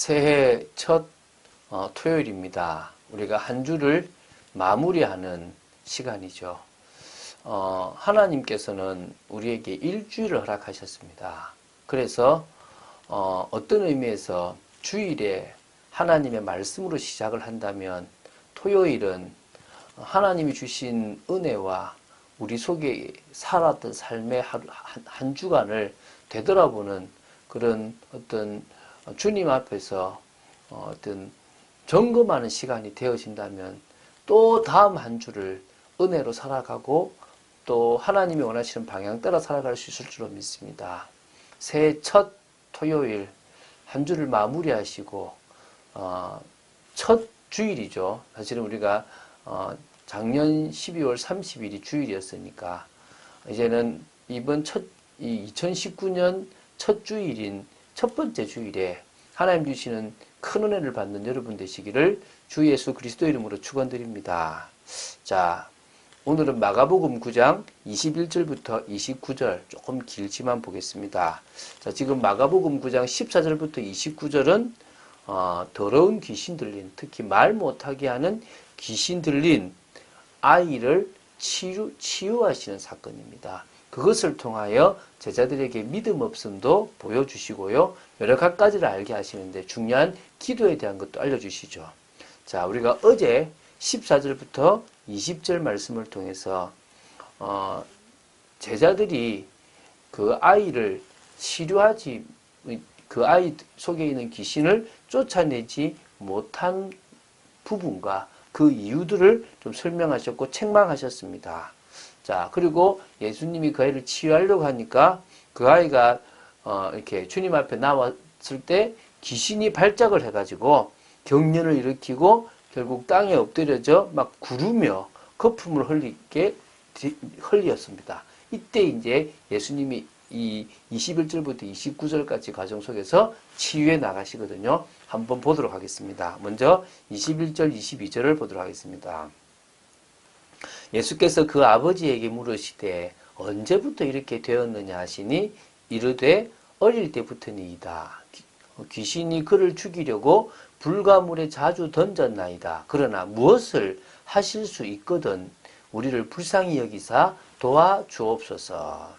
새해 첫 어, 토요일입니다. 우리가 한 주를 마무리하는 시간이죠. 어, 하나님께서는 우리에게 일주일을 허락하셨습니다. 그래서 어, 어떤 의미에서 주일에 하나님의 말씀으로 시작을 한다면 토요일은 하나님이 주신 은혜와 우리 속에 살았던 삶의 한, 한 주간을 되돌아보는 그런 어떤 주님 앞에서 어떤 점검하는 시간이 되어진다면 또 다음 한 주를 은혜로 살아가고 또 하나님이 원하시는 방향 따라 살아갈 수 있을 줄로 믿습니다. 새해 첫 토요일 한 주를 마무리하시고 어, 첫 주일이죠. 사실은 우리가 어, 작년 12월 30일이 주일이었으니까 이제는 이번 첫 2019년 첫 주일인 첫 번째 주일에 하나님 주시는 큰 은혜를 받는 여러분 되시기를 주 예수 그리스도 이름으로 축원드립니다. 자, 오늘은 마가복음 9장 21절부터 29절 조금 길지만 보겠습니다. 자, 지금 마가복음 9장 14절부터 29절은 어, 더러운 귀신 들린 특히 말 못하게 하는 귀신 들린 아이를 치유, 치유하시는 사건입니다. 그것을 통하여 제자들에게 믿음 없음도 보여주시고요. 여러 가지를 알게 하시는데 중요한 기도에 대한 것도 알려주시죠. 자, 우리가 어제 14절부터 20절 말씀을 통해서 어, 제자들이 그 아이를 치료하지 그 아이 속에 있는 귀신을 쫓아내지 못한 부분과 그 이유들을 좀 설명하셨고 책망하셨습니다. 자, 그리고 예수님이 그 아이를 치유하려고 하니까 그 아이가 어, 이렇게 주님 앞에 나왔을 때 귀신이 발작을 해가지고 경련을 일으키고 결국 땅에 엎드려져 막 구르며 거품을 흘리게 흘렸습니다. 이때 이제 예수님이 이 21절부터 29절까지 과정 속에서 치유해 나가시거든요. 한번 보도록 하겠습니다. 먼저 21절, 22절을 보도록 하겠습니다. 예수께서 그 아버지에게 물으시되 언제부터 이렇게 되었느냐 하시니 이르되 어릴 때부터니이다. 귀신이 그를 죽이려고 불가물에 자주 던졌나이다. 그러나 무엇을 하실 수 있거든 우리를 불쌍히 여기사 도와주옵소서.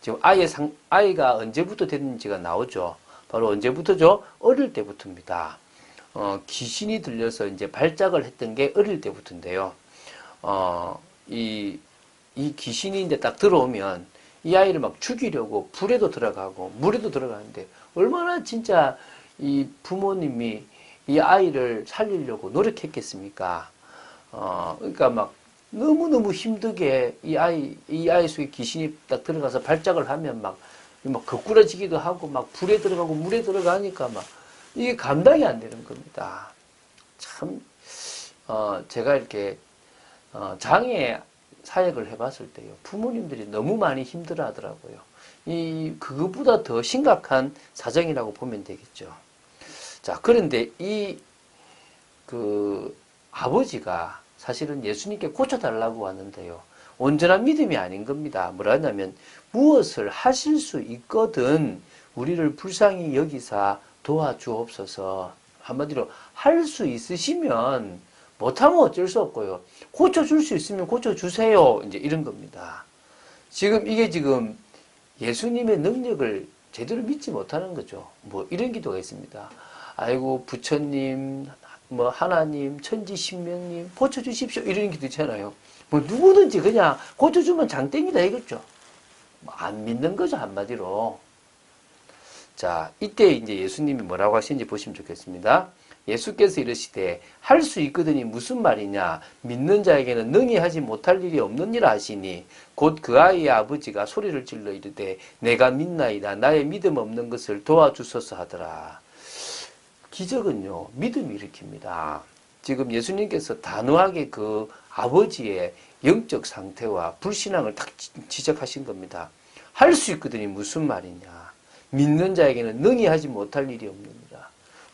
지금 아이의 상, 아이가 언제부터 됐는지가 나오죠. 바로 언제부터죠? 어릴 때부터입니다. 어, 귀신이 들려서 이제 발작을 했던 게 어릴 때부터인데요. 어, 이, 이 이제 딱 들어오면 이 아이를 막 죽이려고 불에도 들어가고 물에도 들어가는데 얼마나 진짜 이 부모님이 이 아이를 살리려고 노력했겠습니까? 어, 그러니까 막 너무너무 힘들게 이 아이, 이 아이 속에 귀신이 딱 들어가서 발작을 하면 막, 막 거꾸러지기도 하고 막 불에 들어가고 물에 들어가니까 막 이게 감당이 안 되는 겁니다. 참, 어, 제가 이렇게, 어, 장애 사역을 해봤을 때요. 부모님들이 너무 많이 힘들어 하더라고요. 이, 그것보다 더 심각한 사정이라고 보면 되겠죠. 자, 그런데 이, 그, 아버지가 사실은 예수님께 고쳐달라고 왔는데요. 온전한 믿음이 아닌 겁니다. 뭐라 하냐면, 무엇을 하실 수 있거든 우리를 불쌍히 여기사 도와주옵소서. 한마디로, 할 수 있으시면, 못하면 어쩔 수 없고요. 고쳐줄 수 있으면 고쳐주세요. 이제 이런 겁니다. 지금 이게 지금 예수님의 능력을 제대로 믿지 못하는 거죠. 뭐 이런 기도가 있습니다. 아이고 부처님, 뭐 하나님, 천지 신명님 고쳐주십시오 이런 기도 있잖아요. 뭐 누구든지 그냥 고쳐주면 장땡이다 이거죠. 뭐 안 믿는 거죠 한마디로. 자 이때 이제 예수님이 뭐라고 하시는지 보시면 좋겠습니다. 예수께서 이르시되 할 수 있거든이 무슨 말이냐 믿는 자에게는 능히 하지 못할 일이 없는 일 하시니 곧 그 아이의 아버지가 소리를 질러 이르되 내가 믿나이다 나의 믿음 없는 것을 도와주소서 하더라 기적은요, 믿음이 일으킵니다. 지금 예수님께서 단호하게 그 아버지의 영적 상태와 불신앙을 딱 지적하신 겁니다. 할 수 있거든요. 무슨 말이냐. 믿는 자에게는 능히 하지 못할 일이 없느니라.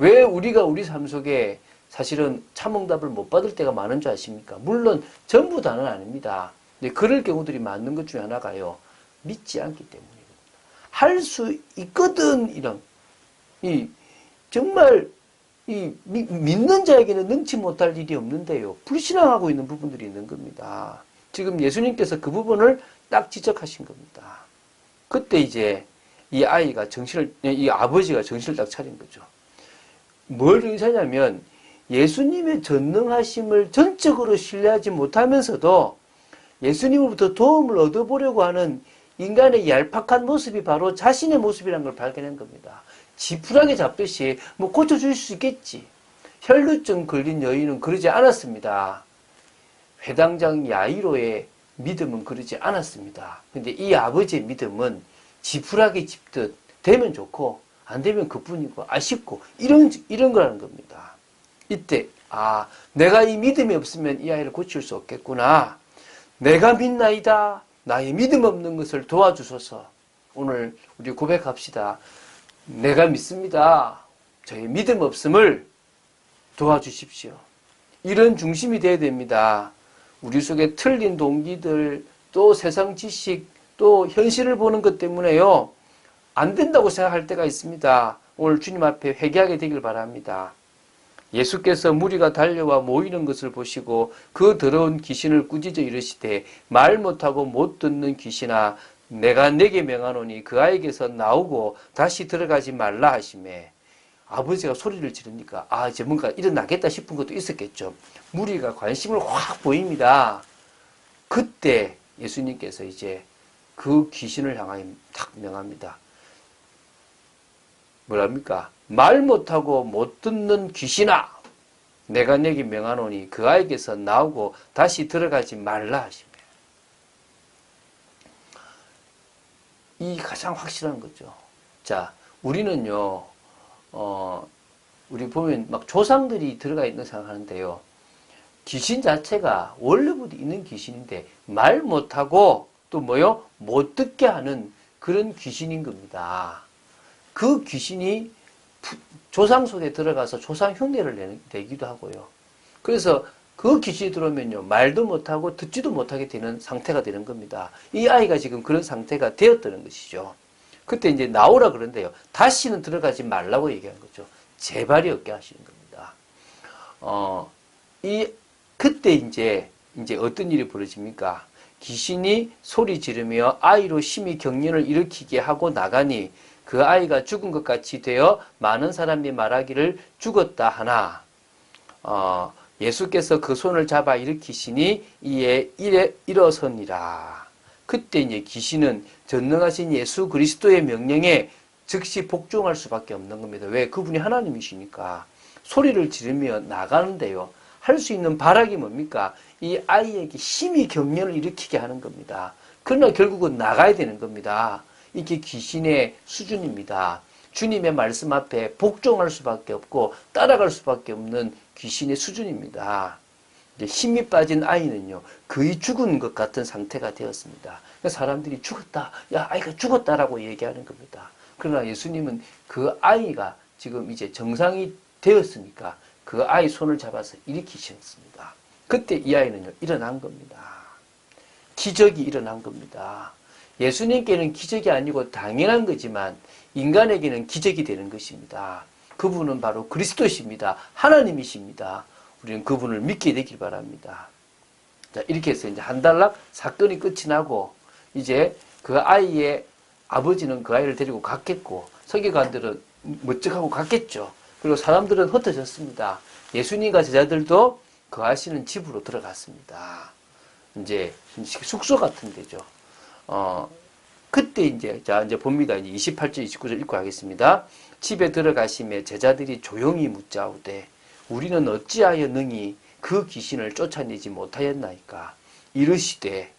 왜 우리가 우리 삶 속에 사실은 참응답을 못 받을 때가 많은 줄 아십니까? 물론 전부 다는 아닙니다. 근데 그럴 경우들이 많은 것 중에 하나가요. 믿지 않기 때문입니다. 할수 있거든 이런 이 정말 이 미- 믿는 자에게는 능치 못할 일이 없는데요. 불신앙하고 있는 부분들이 있는 겁니다. 지금 예수님께서 그 부분을 딱 지적하신 겁니다. 그때 이제 이 아이가 정신을 이 아버지가 정신을 딱 차린 거죠. 뭘 의사냐면 예수님의 전능하심을 전적으로 신뢰하지 못하면서도 예수님으로부터 도움을 얻어보려고 하는 인간의 얄팍한 모습이 바로 자신의 모습이라는 걸 발견한 겁니다. 지푸라기 잡듯이 뭐 고쳐줄 수 있겠지. 혈루증 걸린 여인은 그러지 않았습니다. 회당장 야이로의 믿음은 그러지 않았습니다. 근데 이 아버지의 믿음은 지푸라기 집듯 되면 좋고 안 되면 그뿐이고 아쉽고 이런 이런 거라는 겁니다. 이때 아 내가 이 믿음이 없으면 이 아이를 고칠 수 없겠구나. 내가 믿나이다. 나의 믿음 없는 것을 도와주소서. 오늘 우리 고백합시다. 내가 믿습니다. 저의 믿음 없음을 도와주십시오. 이런 중심이 되어야 됩니다. 우리 속에 틀린 동기들, 또 세상 지식, 또 현실을 보는 것 때문에요. 안 된다고 생각할 때가 있습니다. 오늘 주님 앞에 회개하게 되길 바랍니다. 예수께서 무리가 달려와 모이는 것을 보시고 그 더러운 귀신을 꾸짖어 이르시되 말 못하고 못 듣는 귀신아 내가 내게 명하노니 그 아이에게서 나오고 다시 들어가지 말라 하심에 아버지가 소리를 지르니까 아 이제 뭔가 일어나겠다 싶은 것도 있었겠죠. 무리가 관심을 확 보입니다. 그때 예수님께서 이제 그 귀신을 향하여 탁 명합니다. 뭐랍니까? 말 못하고 못 듣는 귀신아! 내가 내게 명하노니 그 아이에게서 나오고 다시 들어가지 말라 하시며. 이 가장 확실한 거죠. 자, 우리는요, 어, 우리 보면 막 조상들이 들어가 있는 생각하는데요. 귀신 자체가 원래부터 있는 귀신인데 말 못하고 또 뭐요? 못 듣게 하는 그런 귀신인 겁니다. 그 귀신이 조상 속에 들어가서 조상 흉내를 내기도 하고요. 그래서 그 귀신이 들어오면요. 말도 못하고 듣지도 못하게 되는 상태가 되는 겁니다. 이 아이가 지금 그런 상태가 되었다는 것이죠. 그때 이제 나오라 그런데요. 다시는 들어가지 말라고 얘기한 거죠. 재발이 없게 하시는 겁니다. 어, 이, 그때 이제, 이제 어떤 일이 벌어집니까? 귀신이 소리 지르며 아이로 심히 경련을 일으키게 하고 나가니 그 아이가 죽은 것 같이 되어 많은 사람이 말하기를 죽었다 하나 어, 예수께서 그 손을 잡아 일으키시니 이에 일에 일어서니라. 그때 이제 귀신은 전능하신 예수 그리스도의 명령에 즉시 복종할 수밖에 없는 겁니다. 왜? 그분이 하나님이시니까 소리를 지르며 나가는데요. 할 수 있는 발악이 뭡니까? 이 아이에게 힘이 경련을 일으키게 하는 겁니다. 그러나 결국은 나가야 되는 겁니다. 이게 귀신의 수준입니다. 주님의 말씀 앞에 복종할 수밖에 없고 따라갈 수밖에 없는 귀신의 수준입니다. 힘이 빠진 아이는요, 거의 죽은 것 같은 상태가 되었습니다. 사람들이 죽었다, 야, 아이가 죽었다라고 얘기하는 겁니다. 그러나 예수님은 그 아이가 지금 이제 정상이 되었으니까 그 아이 손을 잡아서 일으키셨습니다. 그때 이 아이는요, 일어난 겁니다. 기적이 일어난 겁니다. 예수님께는 기적이 아니고 당연한 거지만 인간에게는 기적이 되는 것입니다. 그분은 바로 그리스도십니다. 하나님이십니다. 우리는 그분을 믿게 되길 바랍니다. 자, 이렇게 해서 이제 한 달락 사건이 끝이 나고 이제 그 아이의 아버지는 그 아이를 데리고 갔겠고 서기관들은 멋쩍하고 갔겠죠. 그리고 사람들은 흩어졌습니다. 예수님과 제자들도 그 아시는 집으로 들어갔습니다. 이제 숙소 같은 데죠. 어, 그때 이제, 자, 이제 봅니다. 이제 28절, 29절 읽고 하겠습니다. 집에 들어가시며 제자들이 조용히 묻자오되, 우리는 어찌하여 능히 그 귀신을 쫓아내지 못하였나이까? 이르시되,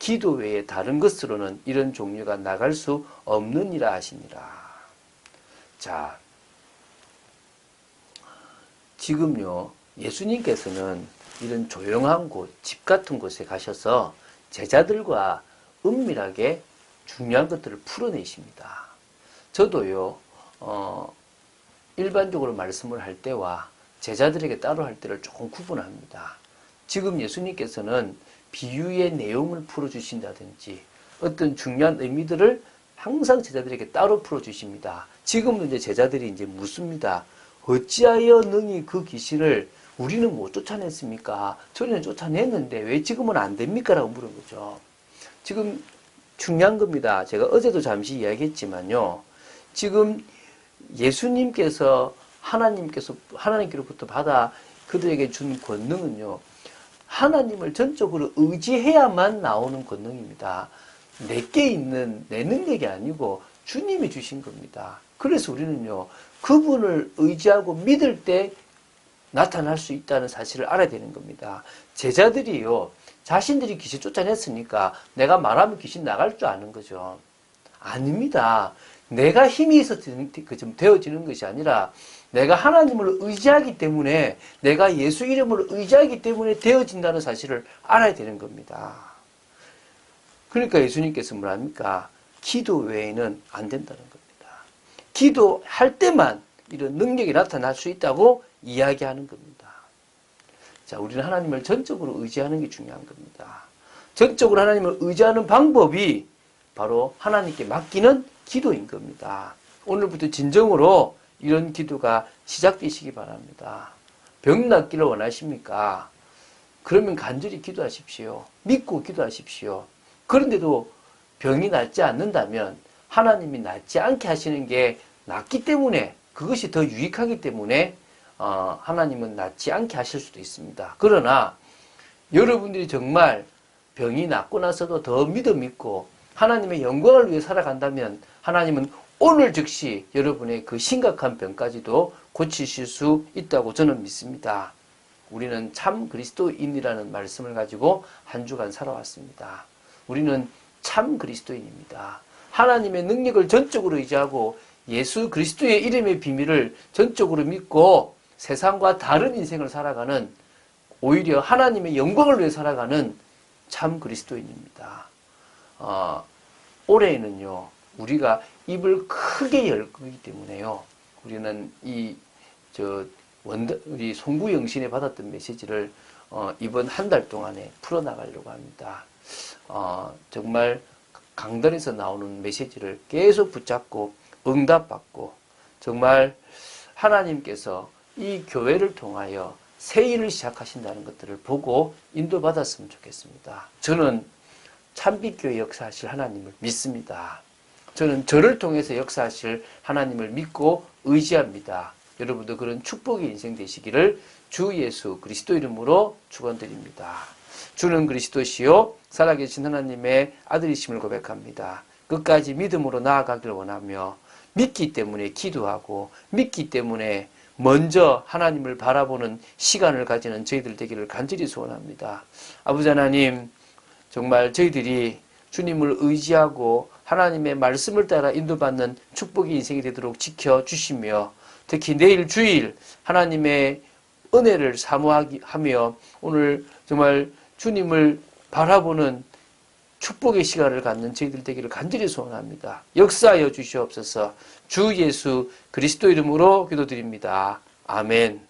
기도 외에 다른 것으로는 이런 종류가 나갈 수 없느니라 하시니라. 자, 지금요, 예수님께서는 이런 조용한 곳, 집 같은 곳에 가셔서 제자들과 은밀하게 중요한 것들을 풀어내십니다. 저도요, 어, 일반적으로 말씀을 할 때와 제자들에게 따로 할 때를 조금 구분합니다. 지금 예수님께서는 비유의 내용을 풀어주신다든지 어떤 중요한 의미들을 항상 제자들에게 따로 풀어주십니다. 지금은 이제 제자들이 이제 묻습니다. 어찌하여 능히 그 귀신을 우리는 못 쫓아냈습니까? 저희는 쫓아냈는데 왜 지금은 안 됩니까? 라고 물은 거죠. 지금 중요한 겁니다. 제가 어제도 잠시 이야기했지만요. 지금 예수님께서 하나님께서 하나님께로부터 받아 그들에게 준 권능은요. 하나님을 전적으로 의지해야만 나오는 권능입니다. 내게 있는 내 능력이 아니고 주님이 주신 겁니다. 그래서 우리는요. 그분을 의지하고 믿을 때 나타날 수 있다는 사실을 알아야 되는 겁니다. 제자들이요. 자신들이 귀신 쫓아냈으니까 내가 말하면 귀신 나갈 줄 아는 거죠. 아닙니다. 내가 힘이 있어 좀 되어지는 것이 아니라 내가 하나님을 의지하기 때문에 내가 예수 이름을 의지하기 때문에 되어진다는 사실을 알아야 되는 겁니다. 그러니까 예수님께서 뭐합니까? 기도 외에는 안 된다는 겁니다. 기도할 때만 이런 능력이 나타날 수 있다고 이야기하는 겁니다. 자, 우리는 하나님을 전적으로 의지하는 게 중요한 겁니다. 전적으로 하나님을 의지하는 방법이 바로 하나님께 맡기는 기도인 겁니다. 오늘부터 진정으로 이런 기도가 시작되시기 바랍니다. 병 낫기를 원하십니까? 그러면 간절히 기도하십시오. 믿고 기도하십시오. 그런데도 병이 낫지 않는다면 하나님이 낫지 않게 하시는 게 낫기 때문에 그것이 더 유익하기 때문에 어, 하나님은 낫지 않게 하실 수도 있습니다. 그러나 여러분들이 정말 병이 낫고 나서도 더 믿음 있고 하나님의 영광을 위해 살아간다면 하나님은 오늘 즉시 여러분의 그 심각한 병까지도 고치실 수 있다고 저는 믿습니다. 우리는 참 그리스도인이라는 말씀을 가지고 한 주간 살아왔습니다. 우리는 참 그리스도인입니다. 하나님의 능력을 전적으로 의지하고 예수 그리스도의 이름의 비밀을 전적으로 믿고 세상과 다른 인생을 살아가는 오히려 하나님의 영광을 위해 살아가는 참 그리스도인입니다. 어, 올해에는요, 우리가 입을 크게 열 거기 때문에요. 우리는 이, 저, 원더, 우리 송구 영신에 받았던 메시지를 어, 이번 한 달 동안에 풀어나가려고 합니다. 어, 정말 강단에서 나오는 메시지를 계속 붙잡고 응답받고 정말 하나님께서 이 교회를 통하여 새 일을 시작하신다는 것들을 보고 인도받았으면 좋겠습니다. 저는 참빛교회 역사하실 하나님을 믿습니다. 저는 저를 통해서 역사하실 하나님을 믿고 의지합니다. 여러분도 그런 축복의 인생 되시기를 주 예수 그리스도 이름으로 축원드립니다. 주는 그리스도시요 살아계신 하나님의 아들이심을 고백합니다. 끝까지 믿음으로 나아가길 원하며 믿기 때문에 기도하고 믿기 때문에 먼저 하나님을 바라보는 시간을 가지는 저희들 되기를 간절히 소원합니다. 아버지 하나님, 정말 저희들이 주님을 의지하고 하나님의 말씀을 따라 인도받는 축복의 인생이 되도록 지켜주시며 특히 내일 주일 하나님의 은혜를 사모하며 오늘 정말 주님을 바라보는 축복의 시간을 갖는 저희들 되기를 간절히 소원합니다. 역사하여 주시옵소서 주 예수 그리스도 이름으로 기도드립니다. 아멘.